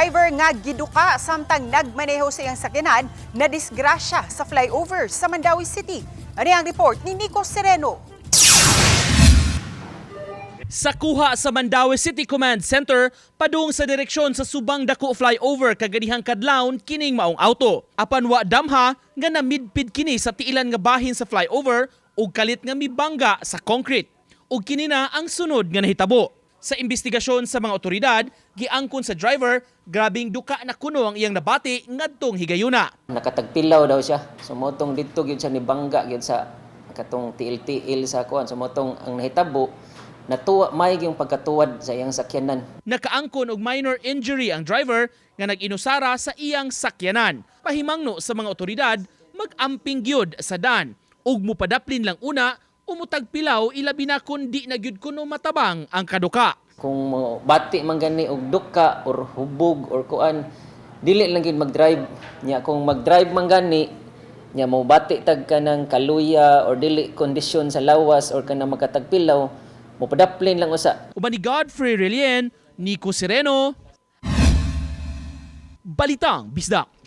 driver nga giduka samtang nagmaneho sa iyang sakyanan na disgrasya sa flyover sa Mandawi City. Ano ang report ni Nico Sereno? Sa kuha sa Mandawi City Command Center, padung sa direksyon sa Subang Dako Flyover kaganihang kadlawon kining maong auto. Apan wa damha nga namidpid kini sa tiilan nga bahin sa flyover ug kalit nga mibangga sa concrete. Ug kini na ang sunod nga nahitabo. Sa investigasyon sa mga otoridad, giangkon sa driver, grabing duka na kuno ang iyang nabati ngadtong higayuna. nakatagpilaw daw siya. Sumotong dito gyud siya ni bangga gyud sa katong tiil-tiil sa kuan. Sumotong ang nahitabo natuwa may yung pagkatuwad sa iyang sakyanan. Nakaangkon og minor injury ang driver nga nag-inusara sa iyang sakyanan. Pahimangno sa mga otoridad mag-amping gyud sa dan ug mupadaplin lang una umutag pilaw ilabi na kun di na gyud kuno matabang ang kaduka. Kung bati man gani og duka or hubog or kuan dili lang gyud mag-drive. Nya kung mag-drive man gani nya mo bati tag kanang kaluya or dili kondisyon sa lawas or kanang magkatagpilaw mo padaplin lang usa Uban ni Godfrey Relien, Nico Sereno, Balitang Bisdak.